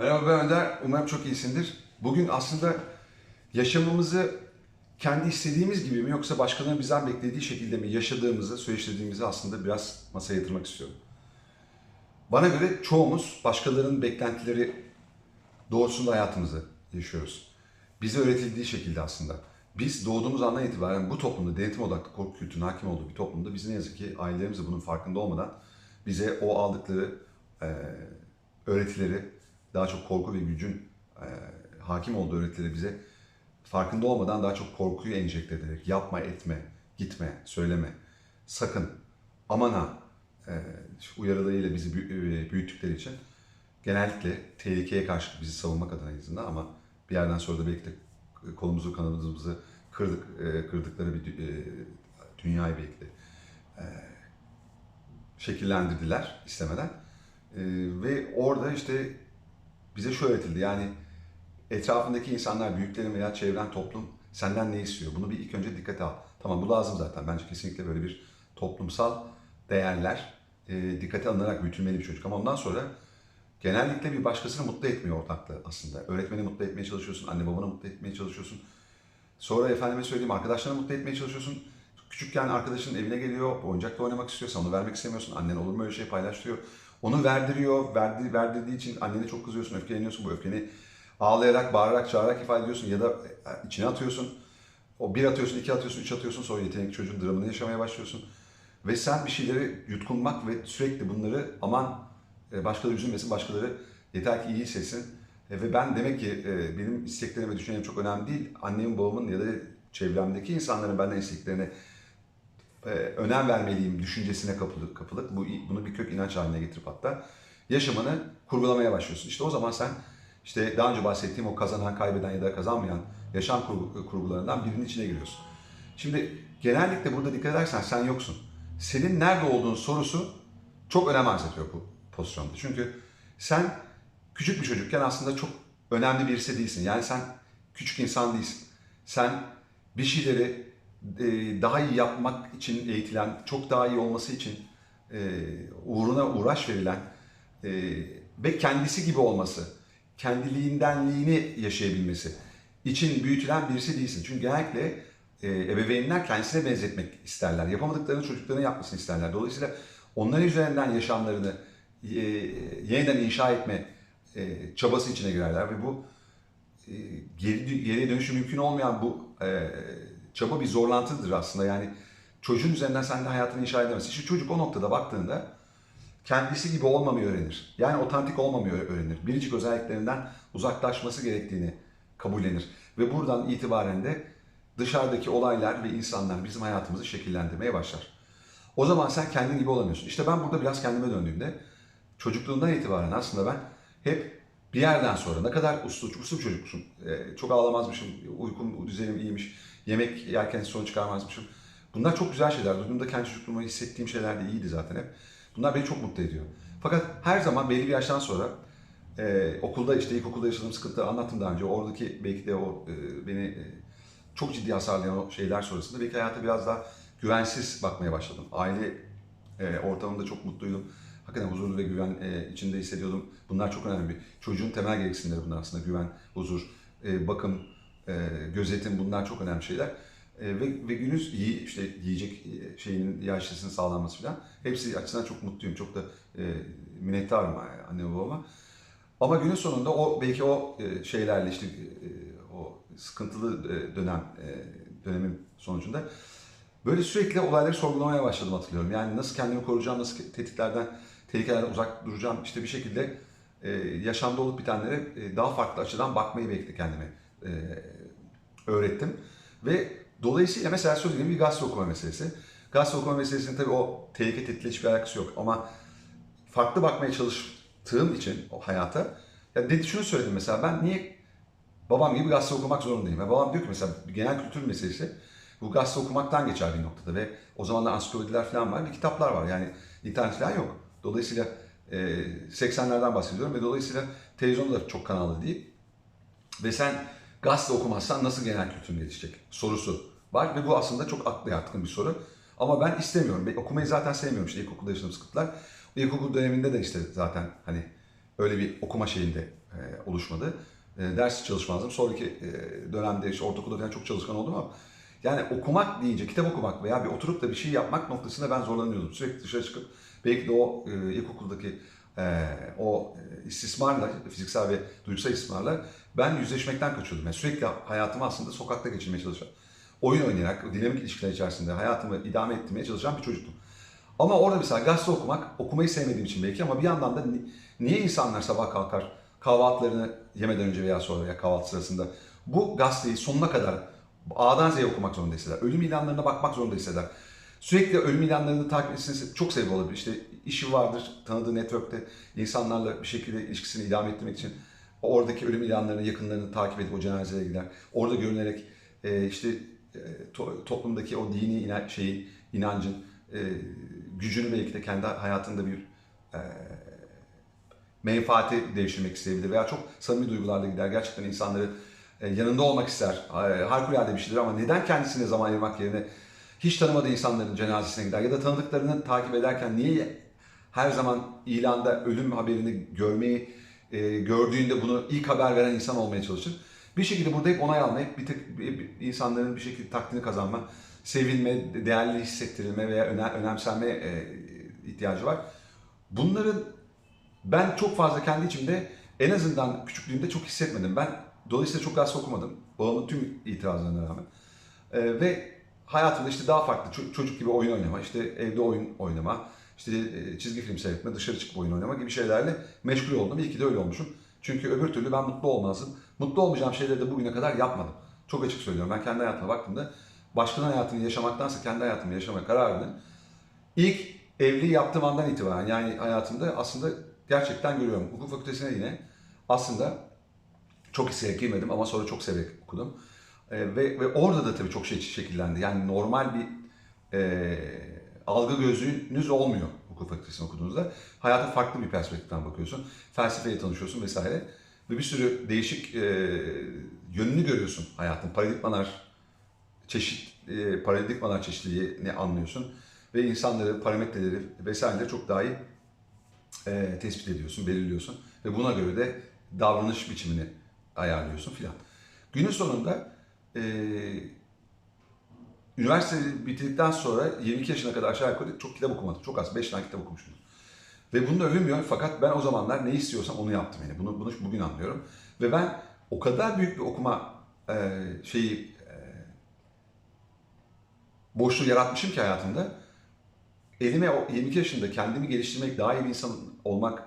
Merhaba ben Önder. Umarım çok iyisindir. Bugün aslında yaşamımızı kendi istediğimiz gibi mi yoksa başkalarının bizden beklediği şekilde mi yaşadığımızı, süreçlediğimizi aslında biraz masaya yatırmak istiyorum. Bana göre çoğumuz başkalarının beklentileri doğrusunda hayatımızı yaşıyoruz. Bize öğretildiği şekilde aslında. Biz doğduğumuz andan itibaren bu toplumda denetim odaklı korku kültürünün hakim olduğu bir toplumda biz ne yazık ki ailelerimiz de bunun farkında olmadan bize o aldıkları e, öğretileri daha çok korku ve gücün e, hakim olduğu öğretileri bize farkında olmadan daha çok korkuyu enjekte ederek yapma etme, gitme, söyleme, sakın, aman ha e, uyarılarıyla bizi e, büyüttükleri için genellikle tehlikeye karşı bizi savunmak adına azından ama bir yerden sonra da belki de kolumuzu kanadımızı kırdık, e, kırdıkları bir dü- e, dünyayı belki de e, şekillendirdiler istemeden. E, ve orada işte bize şu öğretildi yani etrafındaki insanlar, büyüklerin veya çevren toplum senden ne istiyor? Bunu bir ilk önce dikkate al. Tamam bu lazım zaten. Bence kesinlikle böyle bir toplumsal değerler e, dikkate alınarak büyütülmeli bir çocuk. Ama ondan sonra genellikle bir başkasını mutlu etmiyor ortaklığı aslında. Öğretmeni mutlu etmeye çalışıyorsun, anne babanı mutlu etmeye çalışıyorsun. Sonra efendime söyleyeyim arkadaşlarını mutlu etmeye çalışıyorsun. Küçükken arkadaşın evine geliyor, oyuncakla oynamak istiyorsan onu vermek istemiyorsun. Annen olur mu öyle şey paylaştırıyor. Onu verdiriyor, verdi, verdirdiği için annene çok kızıyorsun, öfkeleniyorsun. Bu öfkeni ağlayarak, bağırarak, çağırarak ifade ediyorsun ya da e, içine atıyorsun. O bir atıyorsun, iki atıyorsun, üç atıyorsun sonra yetenekli çocuğun dramını yaşamaya başlıyorsun. Ve sen bir şeyleri yutkunmak ve sürekli bunları aman e, başkaları üzülmesin, başkaları yeter ki iyi hissetsin. E, Ve ben demek ki benim isteklerim ve düşüncelerim çok önemli değil. Annemin, babamın ya da çevremdeki insanların benden isteklerine e, önem vermeliyim düşüncesine kapılıp, kapılıp bu, bunu bir kök inanç haline getirip hatta yaşamını kurgulamaya başlıyorsun. İşte o zaman sen işte daha önce bahsettiğim o kazanan, kaybeden ya da kazanmayan yaşam kurgu- kurgularından birinin içine giriyorsun. Şimdi genellikle burada dikkat edersen sen yoksun. Senin nerede olduğun sorusu çok önem arz ediyor bu pozisyonda. Çünkü sen küçük bir çocukken aslında çok önemli birisi değilsin. Yani sen küçük insan değilsin. Sen bir şeyleri e, daha iyi yapmak için eğitilen, çok daha iyi olması için e, uğruna uğraş verilen e, ve kendisi gibi olması, kendiliğindenliğini yaşayabilmesi için büyütülen birisi değilsin. Çünkü genellikle e, ebeveynler kendisine benzetmek isterler. Yapamadıklarını çocuklarına yapmasını isterler. Dolayısıyla onların üzerinden yaşamlarını e, yeniden inşa etme e, çabası içine girerler ve bu e, geri, geriye dönüşü mümkün olmayan bu e, çaba bir zorlantıdır aslında. Yani çocuğun üzerinden sen de hayatını inşa edemezsin. İşte çocuk o noktada baktığında kendisi gibi olmamayı öğrenir. Yani otantik olmamayı öğrenir. Biricik özelliklerinden uzaklaşması gerektiğini kabullenir. Ve buradan itibaren de dışarıdaki olaylar ve insanlar bizim hayatımızı şekillendirmeye başlar. O zaman sen kendin gibi olamıyorsun. İşte ben burada biraz kendime döndüğümde çocukluğumdan itibaren aslında ben hep bir yerden sonra ne kadar uslu, uslu bir çocuksun. Ee, çok ağlamazmışım, uykum düzenim iyiymiş, yemek yerken sorun çıkarmazmışım. Bunlar çok güzel şeyler. Duyduğumda kendi çocukluğumu hissettiğim şeyler de iyiydi zaten hep. Bunlar beni çok mutlu ediyor. Fakat her zaman belli bir yaştan sonra e, okulda işte ilkokulda yaşadığım sıkıntıları anlattım daha önce. Oradaki belki de o e, beni e, çok ciddi hasarlayan o şeyler sonrasında belki hayata biraz daha güvensiz bakmaya başladım. Aile e, ortamında çok mutluydum. Hakikaten huzurlu ve güven e, içinde hissediyordum. Bunlar çok önemli. Çocuğun temel gereksinimleri bunlar aslında. Güven, huzur, e, bakım, e, gözetim bunlar çok önemli şeyler. E, ve, ve günüz iyi işte yiyecek e, şeyinin yaşlısının sağlanması falan. Hepsi açısından çok mutluyum. Çok da e, minnettarım anne ve babama. Ama günün sonunda o belki o e, şeylerle işte e, o sıkıntılı e, dönem e, dönemin sonucunda böyle sürekli olayları sorgulamaya başladım hatırlıyorum. Yani nasıl kendimi koruyacağım, nasıl tehditlerden, tehlikelerden uzak duracağım. İşte bir şekilde e, yaşamda olup bitenlere e, daha farklı açıdan bakmayı belki de kendime e, öğrettim. Ve dolayısıyla mesela söylediğim bir gazete okuma meselesi. Gazete okuma meselesinin tabii o tehlike tehditle hiçbir alakası yok. Ama farklı bakmaya çalıştığım için o hayata ya dedi şunu söyledim mesela ben niye babam gibi gazete okumak zorundayım. Ve babam diyor ki mesela genel kültür meselesi bu gazete okumaktan geçer bir noktada ve o zamanlar ansiklopediler falan var ve kitaplar var yani internet falan yok. Dolayısıyla e, 80'lerden bahsediyorum ve dolayısıyla televizyonda da çok kanallı değil. Ve sen gazete okumazsan nasıl genel kültürün gelişecek sorusu var ve bu aslında çok akla yatkın bir soru. Ama ben istemiyorum. Ben okumayı zaten sevmiyorum işte ilkokulda yaşadığım sıkıntılar. İlkokul döneminde de işte zaten hani öyle bir okuma şeyinde e, oluşmadı. E, ders çalışmazdım. Sonraki e, dönemde işte ortaokulda falan çok çalışkan oldum ama yani okumak deyince, kitap okumak veya bir oturup da bir şey yapmak noktasında ben zorlanıyordum. Sürekli dışarı çıkıp belki de o e, ilkokuldaki e, o istismarla, fiziksel ve duygusal istismarla ben yüzleşmekten kaçıyordum. Yani sürekli hayatımı aslında sokakta geçirmeye çalışan, oyun oynayarak, dinamik ilişkiler içerisinde hayatımı idame ettirmeye çalışan bir çocuktum. Ama orada mesela gazete okumak, okumayı sevmediğim için belki ama bir yandan da ni- niye insanlar sabah kalkar kahvaltılarını yemeden önce veya sonra veya kahvaltı sırasında bu gazeteyi sonuna kadar A'dan Z'ye okumak zorunda hisseder. Ölüm ilanlarına bakmak zorunda hisseder. Sürekli ölüm ilanlarını takip etmesi çok sebebi olabilir. İşte işi vardır, tanıdığı network'te insanlarla bir şekilde ilişkisini idame ettirmek için oradaki ölüm ilanlarını, yakınlarını takip edip o cenazelere gider. Orada görünerek e, işte e, to- toplumdaki o dini ina- şeyin, inancın e, gücünü belki de kendi hayatında bir e, menfaati değiştirmek isteyebilir veya çok samimi duygularla gider. Gerçekten insanları e, yanında olmak ister. E, Harikulade bir şeydir ama neden kendisine zaman ayırmak yerine hiç tanımadığı insanların cenazesine gider ya da tanıdıklarını takip ederken niye her zaman ilanda ölüm haberini görmeyi e, gördüğünde bunu ilk haber veren insan olmaya çalışır. Bir şekilde burada hep onay alma, hep bir tık bir- insanların bir şekilde takdirini kazanma, sevilme, değerli hissettirilme veya öne- önemsenme e, ihtiyacı var. Bunların ben çok fazla kendi içimde en azından küçüklüğümde çok hissetmedim. Ben dolayısıyla çok gazete okumadım. Babamın tüm itirazlarına rağmen. Ee, ve hayatımda işte daha farklı ço- çocuk gibi oyun oynama, işte evde oyun oynama, işte e, çizgi film seyretme, dışarı çıkıp oyun oynama gibi şeylerle meşgul oldum. İyi ki de öyle olmuşum. Çünkü öbür türlü ben mutlu olmazdım. Mutlu olmayacağım şeyleri de bugüne kadar yapmadım. Çok açık söylüyorum. Ben kendi hayatıma baktığımda başkanın hayatını yaşamaktansa kendi hayatımı yaşamaya karar verdim. İlk evliliği yaptığım andan itibaren yani hayatımda aslında gerçekten görüyorum. Hukuk fakültesine yine aslında çok isteyerek girmedim ama sonra çok severek okudum. Ee, ve, ve orada da tabii çok şey şekillendi. Yani normal bir e, algı gözünüz olmuyor hukuk fakültesini okuduğunuzda. Hayata farklı bir perspektiften bakıyorsun. Felsefeyle tanışıyorsun vesaire. Ve bir sürü değişik e, yönünü görüyorsun hayatın. Paradigmalar, çeşit e, paradigmalar çeşitliliğini anlıyorsun. Ve insanları, parametreleri vesaireleri çok daha iyi e, tespit ediyorsun, belirliyorsun. Ve buna göre de davranış biçimini ayarlıyorsun filan. Günün sonunda e, üniversite bitirdikten sonra 22 yaşına kadar aşağı yukarı çok kitap okumadım. Çok az, 5 tane kitap okumuşum. Ve bunu da övünmüyorum fakat ben o zamanlar ne istiyorsam onu yaptım yani. Bunu, bunu bugün anlıyorum. Ve ben o kadar büyük bir okuma e, şeyi e, boşluğu yaratmışım ki hayatımda. Elime o 22 yaşında kendimi geliştirmek, daha iyi bir insan olmak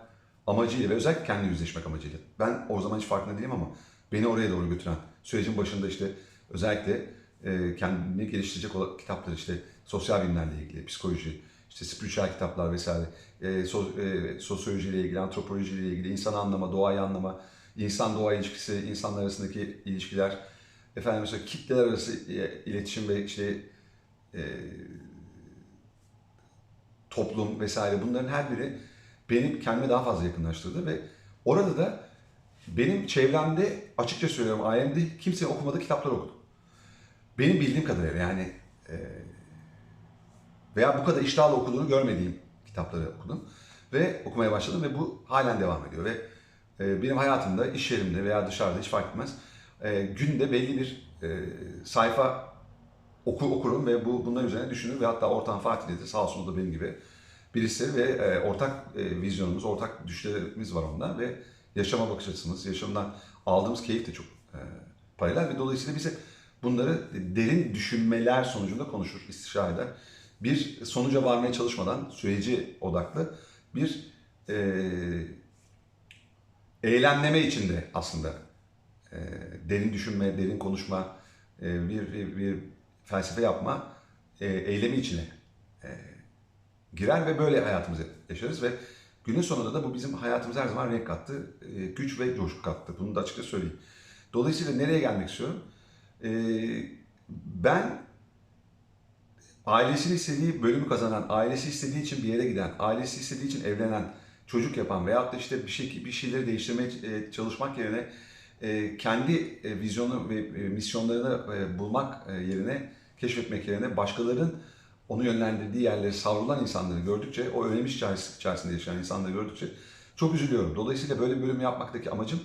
amacıyla ve özellikle kendi yüzleşmek amacıyla. Ben o zaman hiç farkında değilim ama beni oraya doğru götüren sürecin başında işte özellikle e, kendimi geliştirecek olan kitaplar işte sosyal bilimlerle ilgili, psikoloji, işte spiritüel kitaplar vesaire, e, so, e, sosyolojiyle ilgili, antropolojiyle ilgili, insan anlama, doğayı anlama, insan doğa ilişkisi, insanlar arasındaki ilişkiler, efendim mesela kitleler arası e, iletişim ve işte e, toplum vesaire bunların her biri beni kendime daha fazla yakınlaştırdı ve orada da benim çevremde açıkça söylüyorum ailemde kimse okumadığı kitaplar okudum. Benim bildiğim kadarıyla yani e, veya bu kadar iştahla okuduğunu görmediğim kitapları okudum ve okumaya başladım ve bu halen devam ediyor ve e, benim hayatımda, iş yerimde veya dışarıda hiç fark etmez e, günde belli bir e, sayfa oku, okurum ve bu bunlar üzerine düşünür ve hatta ortağım Fatih de sağ olsun o da benim gibi birisi ve e, ortak e, vizyonumuz, ortak düşlerimiz var ondan ve yaşama bakış açımız, yaşamdan aldığımız keyif de çok e, paralel ve dolayısıyla bize bunları derin düşünmeler sonucunda konuşur, istişare eder. Bir sonuca varmaya çalışmadan süreci odaklı bir e, eylemleme içinde aslında e, derin düşünme, derin konuşma, e, bir, bir, bir felsefe yapma e, eylemi içine e, girer ve böyle hayatımızı yaşarız ve günün sonunda da bu bizim hayatımıza her zaman renk kattı, e, güç ve coşku kattı. Bunu da açıkça söyleyeyim. Dolayısıyla nereye gelmek istiyorum? E, ben ailesini istediği bölümü kazanan, ailesi istediği için bir yere giden, ailesi istediği için evlenen, çocuk yapan veyahut da işte bir şey bir şeyleri değiştirmeye e, çalışmak yerine kendi vizyonu ve misyonlarını bulmak yerine keşfetmek yerine başkalarının onu yönlendirdiği yerlere savrulan insanları gördükçe, o öğrenmiş içeris- içerisinde yaşayan insanları gördükçe çok üzülüyorum. Dolayısıyla böyle bir bölüm yapmaktaki amacım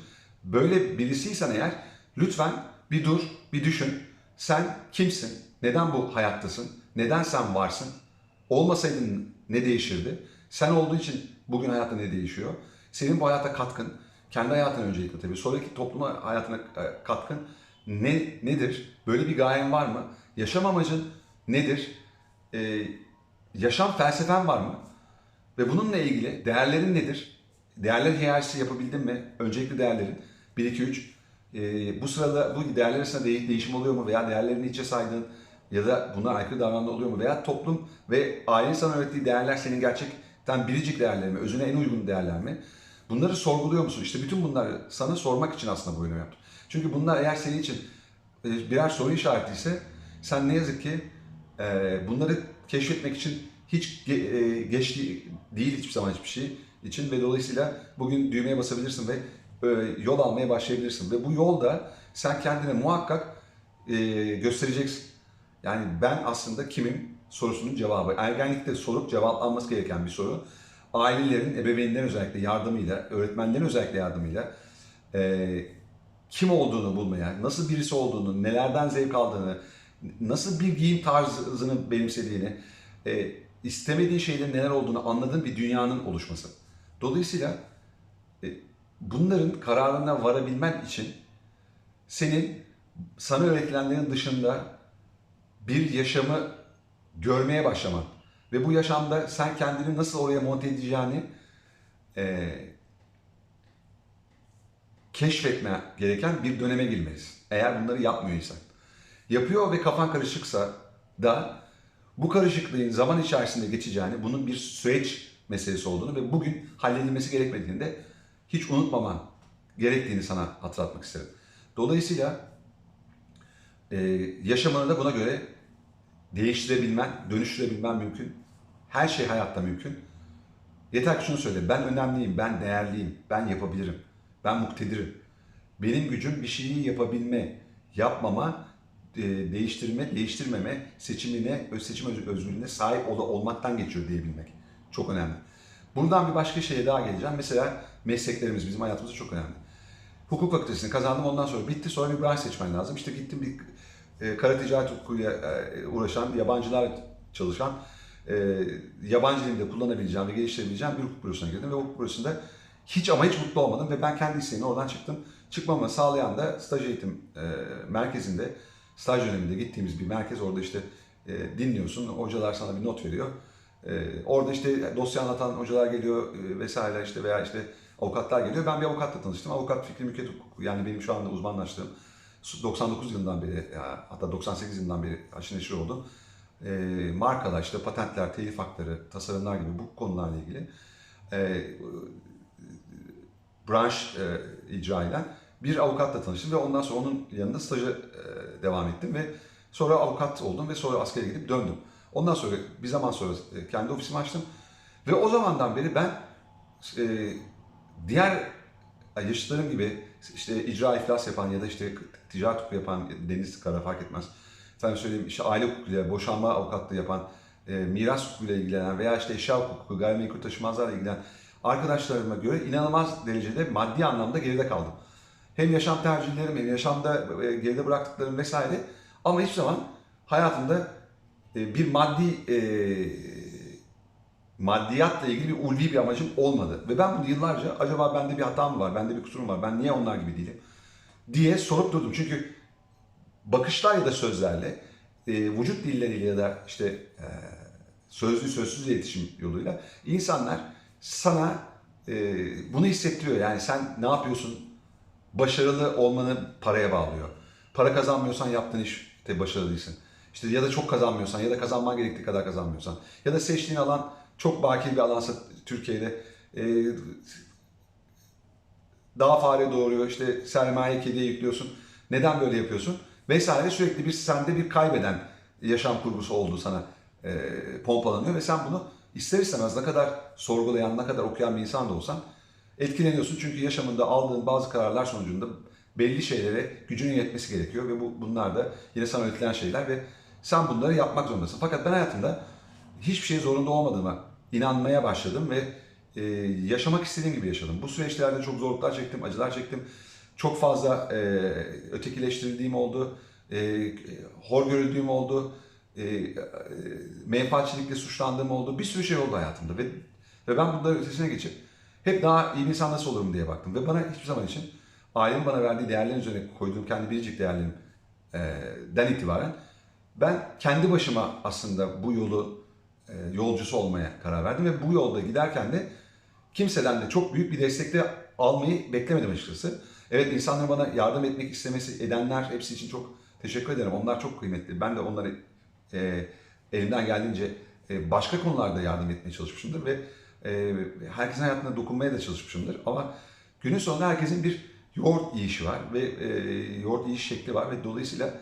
Böyle birisiysen eğer lütfen bir dur, bir düşün. Sen kimsin? Neden bu hayattasın? Neden sen varsın? Olmasaydın ne değişirdi? Sen olduğu için bugün hayatta ne değişiyor? Senin bu hayata katkın, kendi hayatına öncelikle tabii, sonraki topluma hayatına e, katkın ne nedir? Böyle bir gayen var mı? Yaşam amacın nedir? Ee, yaşam felsefen var mı? Ve bununla ilgili değerlerin nedir? Değerler hiyerarşisi yapabildin mi? Öncelikli değerlerin 1, 2, 3. Ee, bu sırada bu değerler arasında de- değişim oluyor mu? Veya değerlerini içe saydığın ya da buna aykırı davranma oluyor mu? Veya toplum ve ailenin sana öğrettiği değerler senin gerçekten biricik değerler mi? Özüne en uygun değerler mi? Bunları sorguluyor musun? İşte bütün bunları sana sormak için aslında bu oyunu yaptım. Çünkü bunlar eğer senin için e, birer soru işareti ise sen ne yazık ki e, bunları keşfetmek için hiç e, geç değil hiçbir zaman hiçbir şey için ve dolayısıyla bugün düğmeye basabilirsin ve e, yol almaya başlayabilirsin ve bu yolda sen kendine muhakkak e, göstereceksin. Yani ben aslında kimim sorusunun cevabı. Ergenlikte sorup cevap alması gereken bir soru. Ailelerin, ebeveynlerin özellikle yardımıyla, öğretmenlerin özellikle yardımıyla kim olduğunu bulmaya, nasıl birisi olduğunu, nelerden zevk aldığını, nasıl bir giyim tarzını benimsediğini, e, istemediği şeylerin neler olduğunu anladığın bir dünyanın oluşması. Dolayısıyla e, bunların kararına varabilmen için senin sana öğretilenlerin dışında bir yaşamı görmeye başlaman ve bu yaşamda sen kendini nasıl oraya monte edeceğini e, keşfetme gereken bir döneme girmelisin. Eğer bunları yapmıyorsan. Yapıyor ve kafan karışıksa da bu karışıklığın zaman içerisinde geçeceğini, bunun bir süreç meselesi olduğunu ve bugün halledilmesi gerekmediğini de hiç unutmaman gerektiğini sana hatırlatmak isterim. Dolayısıyla e, yaşamını da buna göre değiştirebilmen, dönüştürebilmen mümkün. Her şey hayatta mümkün. Yeter ki şunu söyle, ben önemliyim, ben değerliyim, ben yapabilirim, ben muktedirim. Benim gücüm bir şeyi yapabilme, yapmama, değiştirme, değiştirmeme, seçimine, öz seçim öz- özgürlüğüne sahip ol- olmaktan geçiyor diyebilmek. Çok önemli. Buradan bir başka şeye daha geleceğim. Mesela mesleklerimiz bizim hayatımızda çok önemli. Hukuk fakültesini kazandım ondan sonra bitti. Sonra bir branş seçmen lazım. İşte gittim bir e, kara ticaret hukukuyla e, uğraşan, yabancılar çalışan, e, yabancı dilde kullanabileceğim ve geliştirebileceğim bir hukuk bürosuna girdim. Ve hukuk bürosunda hiç ama hiç mutlu olmadım ve ben kendi isteğimle oradan çıktım. Çıkmamı sağlayan da staj eğitim e, merkezinde, staj döneminde gittiğimiz bir merkez. Orada işte e, dinliyorsun, hocalar sana bir not veriyor. E, orada işte dosya anlatan hocalar geliyor e, vesaire işte veya işte avukatlar geliyor. Ben bir avukatla tanıştım. Avukat Fikri Mülkiyet Hukuku yani benim şu anda uzmanlaştığım 99 yılından beri ya, hatta 98 yılından beri aşırı neşir oldum. E, markalar işte patentler, telif hakları, tasarımlar gibi bu konularla ilgili e, branş e, icra eden bir avukatla tanıştım ve ondan sonra onun yanında staja e, devam ettim ve sonra avukat oldum ve sonra askere gidip döndüm. Ondan sonra bir zaman sonra e, kendi ofisimi açtım ve o zamandan beri ben e, diğer yaşıtlarım gibi işte icra iflas yapan ya da işte ticaret hukuku yapan deniz kara fark etmez. Efendim söyleyeyim işte aile hukukuyla, boşanma avukatlığı yapan, miras hukukuyla ilgilenen veya işte eşya hukuku, gayrimenkul taşımazlarla ilgilenen arkadaşlarıma göre inanılmaz derecede maddi anlamda geride kaldım. Hem yaşam tercihlerim hem yaşamda e, geride bıraktıklarım vesaire ama hiçbir zaman hayatımda e, bir maddi e, maddiyatla ilgili bir ulvi bir amacım olmadı. Ve ben bunu yıllarca acaba bende bir hatam mı var, bende bir kusurum var, ben niye onlar gibi değilim diye sorup durdum. Çünkü bakışlar ya da sözlerle, vücut dilleriyle ya da işte sözlü sözsüz iletişim yoluyla insanlar sana bunu hissettiriyor. Yani sen ne yapıyorsun? Başarılı olmanı paraya bağlıyor. Para kazanmıyorsan yaptığın işte başarılı değilsin. İşte ya da çok kazanmıyorsan ya da kazanman gerektiği kadar kazanmıyorsan ya da seçtiğin alan çok bakir bir alansa Türkiye'de e, daha fare doğuruyor, işte sermaye kediye yüklüyorsun. Neden böyle yapıyorsun? Vesaire sürekli bir sende bir kaybeden yaşam kurgusu olduğu sana e, pompalanıyor ve sen bunu ister istemez ne kadar sorgulayan, ne kadar okuyan bir insan da olsan etkileniyorsun. Çünkü yaşamında aldığın bazı kararlar sonucunda belli şeylere gücünün yetmesi gerekiyor ve bu bunlar da yine sana öğretilen şeyler ve sen bunları yapmak zorundasın. Fakat ben hayatımda hiçbir şey zorunda olmadığıma inanmaya başladım ve e, yaşamak istediğim gibi yaşadım. Bu süreçlerde çok zorluklar çektim, acılar çektim. Çok fazla e, ötekileştirildiğim oldu. E, hor görüldüğüm oldu. E, e, menfaatçilikle suçlandığım oldu. Bir sürü şey oldu hayatımda ve ve ben bunların ötesine geçip hep daha iyi bir insan nasıl olurum diye baktım. Ve bana hiçbir zaman için ailemin bana verdiği değerlerin üzerine koyduğum kendi biricik değerlerimden itibaren ben kendi başıma aslında bu yolu e, yolcusu olmaya karar verdim ve bu yolda giderken de kimseden de çok büyük bir destekte almayı beklemedim açıkçası. Evet insanların bana yardım etmek istemesi edenler hepsi için çok teşekkür ederim. Onlar çok kıymetli. Ben de onları e, elimden geldiğince e, başka konularda yardım etmeye çalışmışımdır ve e, herkesin hayatına dokunmaya da çalışmışımdır. Ama günün sonunda herkesin bir yoğurt yiyişi var ve e, yoğurt yiyiş şekli var ve dolayısıyla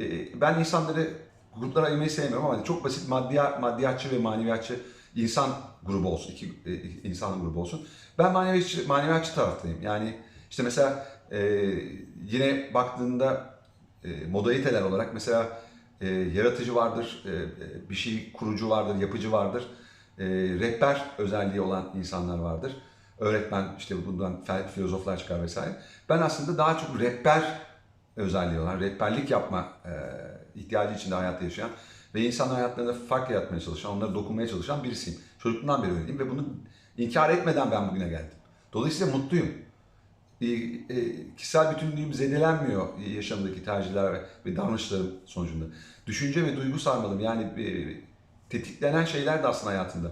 e, ben insanları gruplara ayırmayı sevmiyorum ama çok basit maddiya, maddiyatçı ve maneviyatçı insan grubu olsun, iki e, insan grubu olsun. Ben maneviyatçı, maneviyatçı taraftayım. Yani işte mesela yine baktığında e, modaliteler olarak mesela yaratıcı vardır, bir şey kurucu vardır, yapıcı vardır. E, rehber özelliği olan insanlar vardır. Öğretmen, işte bundan filozoflar çıkar vesaire. Ben aslında daha çok rehber özelliği olan, rehberlik yapma e, ihtiyacı içinde hayatta yaşayan ve insan hayatlarında fark yaratmaya çalışan, onlara dokunmaya çalışan birisiyim. Çocukluğumdan beri öyleyim ve bunu inkar etmeden ben bugüne geldim. Dolayısıyla mutluyum. E, e, kişisel bütünlüğüm zedelenmiyor yaşamdaki tercihler ve, ve davranışlarım sonucunda. Düşünce ve duygu sarmalım yani e, tetiklenen şeyler de aslında hayatımda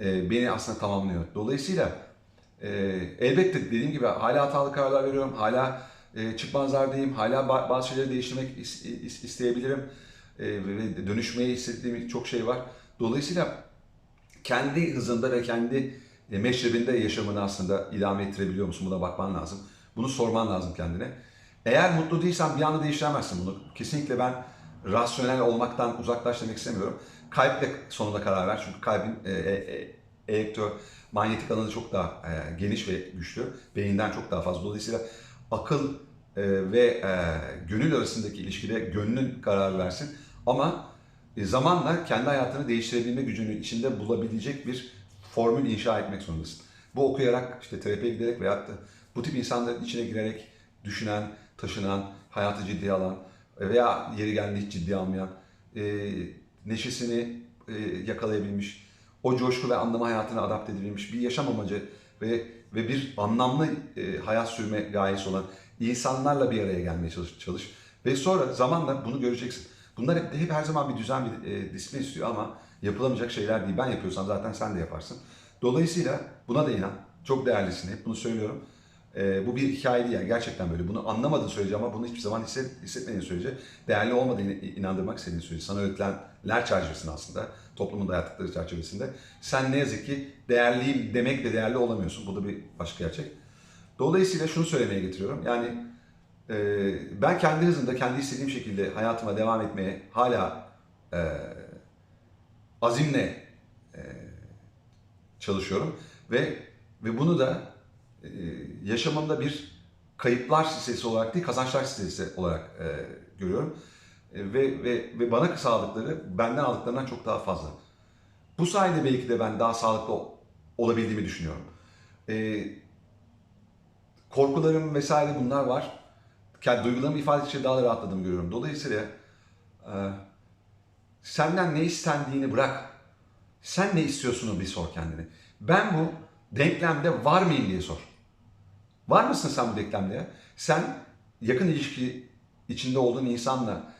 e, beni aslında tamamlıyor. Dolayısıyla e, elbette dediğim gibi hala hatalı kararlar veriyorum, hala e, çıkmazlardayım, hala ba- bazı şeyleri değiştirmek is- is- isteyebilirim e, ve dönüşmeyi istediğim çok şey var. Dolayısıyla kendi hızında ve kendi e, meşrebinde yaşamını aslında idame ettirebiliyor musun? Buna bakman lazım. Bunu sorman lazım kendine. Eğer mutlu değilsen bir anda değiştiremezsin bunu. Kesinlikle ben rasyonel olmaktan uzaklaş demek istemiyorum. Kalple sonunda karar ver. Çünkü kalbin e, e, e, elektromanyetik alanı çok daha e, geniş ve güçlü. Beyinden çok daha fazla. Dolayısıyla akıl e, ve e, gönül arasındaki ilişkide gönlün karar versin. Ama e, zamanla kendi hayatını değiştirebilme gücünü içinde bulabilecek bir formül inşa etmek zorundasın. Bu okuyarak, işte terapiye giderek veyahut da bu tip insanların içine girerek düşünen, taşınan, hayatı ciddiye alan veya yeri geldiğinde hiç ciddiye almayan, e, neşesini e, yakalayabilmiş, o coşku ve anlamı hayatına adapte edilmiş bir yaşam amacı ve ve bir anlamlı e, hayat sürme gayesi olan insanlarla bir araya gelmeye çalış, çalış. Ve sonra zamanla bunu göreceksin. Bunlar hep, hep her zaman bir düzen, bir e, disiplin istiyor ama yapılamayacak şeyler değil. Ben yapıyorsam zaten sen de yaparsın. Dolayısıyla buna da inan. Çok değerlisin. Hep bunu söylüyorum. E, bu bir hikaye değil yani. Gerçekten böyle. Bunu anlamadığın sürece ama bunu hiçbir zaman hisset, hissetmediğin sürece, değerli olmadığını inandırmak istediğin sürece, sana öğretilenler çerçevesinde aslında, toplumun dayattıkları çerçevesinde, sen ne yazık ki değerliyim demekle değerli olamıyorsun. Bu da bir başka gerçek. Dolayısıyla şunu söylemeye getiriyorum. Yani e, ben kendi hızımda, kendi istediğim şekilde hayatıma devam etmeye hala e, azimle e, çalışıyorum ve ve bunu da e, yaşamımda bir kayıplar sitesi olarak değil kazançlar sitesi olarak e, görüyorum. E, ve, ve, ve bana sağladıkları benden aldıklarından çok daha fazla. Bu sayede belki de ben daha sağlıklı ol- olabildiğimi düşünüyorum. E, korkularım vesaire bunlar var. Kendi duygularımı ifade edince daha da rahatladığımı görüyorum. Dolayısıyla e, senden ne istendiğini bırak. Sen ne istiyorsun'u bir sor kendine. Ben bu denklemde var mıyım diye sor. Var mısın sen bu denklemde? Sen yakın ilişki içinde olduğun insanla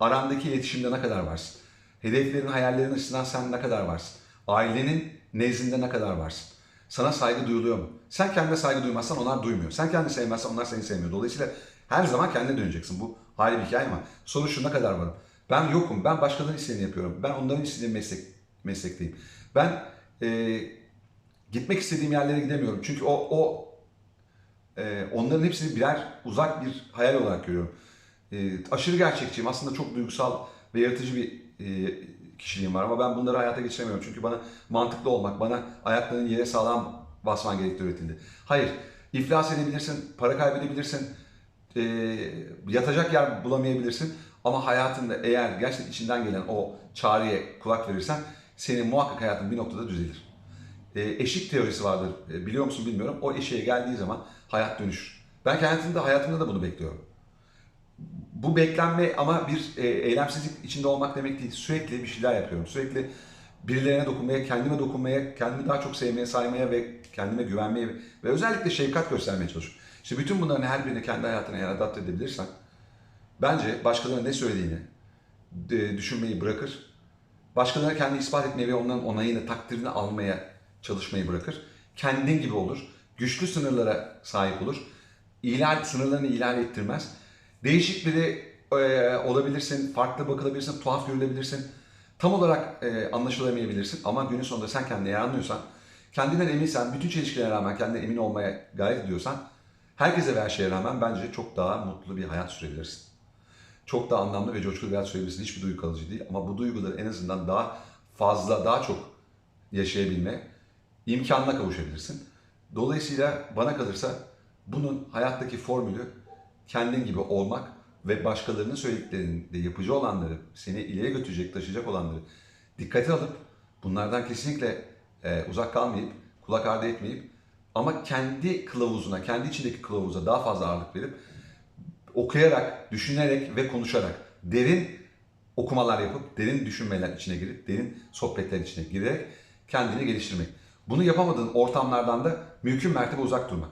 arandaki iletişimde ne kadar varsın? Hedeflerin, hayallerin açısından sen ne kadar varsın? Ailenin nezdinde ne kadar varsın? Sana saygı duyuluyor mu? Sen kendine saygı duymazsan onlar duymuyor. Sen kendini sevmezsen onlar seni sevmiyor. Dolayısıyla her zaman kendine döneceksin. Bu ayrı bir hikaye ama soru şu ne kadar varım? Ben yokum. Ben başkalarının istediğini yapıyorum. Ben onların istediği meslek, meslekteyim. Ben e, gitmek istediğim yerlere gidemiyorum. Çünkü o, o e, onların hepsini birer uzak bir hayal olarak görüyorum. E, aşırı gerçekçiyim. Aslında çok duygusal ve yaratıcı bir e, kişiliğim var ama ben bunları hayata geçiremiyorum. Çünkü bana mantıklı olmak, bana ayaklarının yere sağlam basman gerektiği öğretildi. Hayır, iflas edebilirsin, para kaybedebilirsin, e, yatacak yer bulamayabilirsin. Ama hayatında eğer gerçekten içinden gelen o çağrıya kulak verirsen senin muhakkak hayatın bir noktada düzelir. E, eşik teorisi vardır. E, biliyor musun bilmiyorum. O eşiğe geldiği zaman hayat dönüşür. Ben hayatımda, hayatımda da bunu bekliyorum. Bu beklenme ama bir e, eylemsizlik içinde olmak demek değil. Sürekli bir şeyler yapıyorum. Sürekli birilerine dokunmaya, kendime dokunmaya, kendimi daha çok sevmeye, saymaya ve kendime güvenmeye ve özellikle şefkat göstermeye çalışıyorum. İşte bütün bunların her birini kendi hayatına eğer adapte edebilirsen bence başkalarının ne söylediğini e, düşünmeyi bırakır. Başkalarına kendini ispat etmeyi ve onların onayını, takdirini almaya çalışmayı bırakır. Kendin gibi olur. Güçlü sınırlara sahip olur. İhlal, sınırlarını ihlal ettirmez. Değişik biri e, olabilirsin, farklı bakılabilirsin, tuhaf görülebilirsin. Tam olarak e, anlaşılamayabilirsin ama günün sonunda sen kendine eğer anlıyorsan, kendinden eminsen, bütün çelişkilere rağmen kendine emin olmaya gayret ediyorsan, herkese ve her şeye rağmen bence çok daha mutlu bir hayat sürebilirsin çok daha anlamlı ve coşkulu bir hayat sürebilirsin. Hiçbir duygu kalıcı değil ama bu duyguları en azından daha fazla, daha çok yaşayabilme imkanına kavuşabilirsin. Dolayısıyla bana kalırsa bunun hayattaki formülü kendin gibi olmak ve başkalarının söylediklerinde yapıcı olanları, seni ileri götürecek, taşıyacak olanları dikkate alıp bunlardan kesinlikle e, uzak kalmayıp, kulak ardı etmeyip ama kendi kılavuzuna, kendi içindeki kılavuza daha fazla ağırlık verip okuyarak, düşünerek ve konuşarak derin okumalar yapıp, derin düşünmeler içine girip, derin sohbetler içine girerek kendini geliştirmek. Bunu yapamadığın ortamlardan da mümkün mertebe uzak durmak.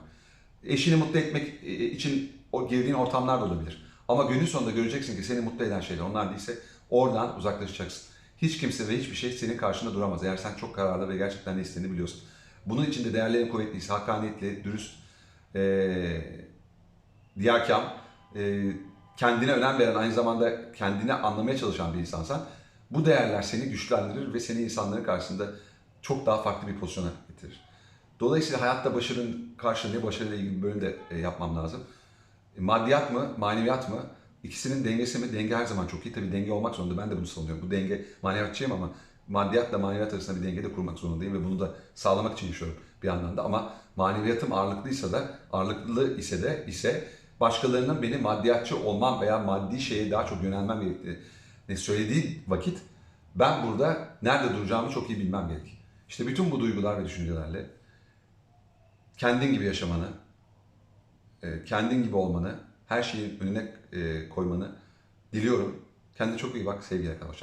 Eşini mutlu etmek e, için o girdiğin ortamlar da olabilir. Ama günün sonunda göreceksin ki seni mutlu eden şeyler onlar değilse oradan uzaklaşacaksın. Hiç kimse ve hiçbir şey senin karşında duramaz. Eğer sen çok kararlı ve gerçekten ne istediğini biliyorsun. Bunun için de değerlerin kuvvetliyse, hakkaniyetli, dürüst, ee, diyarkam, e, kendine önem veren, aynı zamanda kendini anlamaya çalışan bir insansan bu değerler seni güçlendirir ve seni insanların karşısında çok daha farklı bir pozisyona getirir. Dolayısıyla hayatta başarının karşılığı ne başarıyla ilgili bir bölüm de e, yapmam lazım. E, Maddiyat mı, maneviyat mı? İkisinin dengesi mi? Denge her zaman çok iyi. Tabii denge olmak zorunda. Ben de bunu savunuyorum. Bu denge maneviyatçıyım ama maddiyatla maneviyat arasında bir denge de kurmak zorundayım ve bunu da sağlamak için yaşıyorum bir yandan da. Ama maneviyatım ağırlıklıysa da, ağırlıklı ise de ise başkalarının beni maddiyatçı olmam veya maddi şeye daha çok yönelmem gerektiğini söylediği vakit ben burada nerede duracağımı çok iyi bilmem gerek. İşte bütün bu duygular ve düşüncelerle kendin gibi yaşamanı, e, kendin gibi olmanı, her şeyin önüne e, koymanı diliyorum. Kendine çok iyi bak, sevgiyle kal.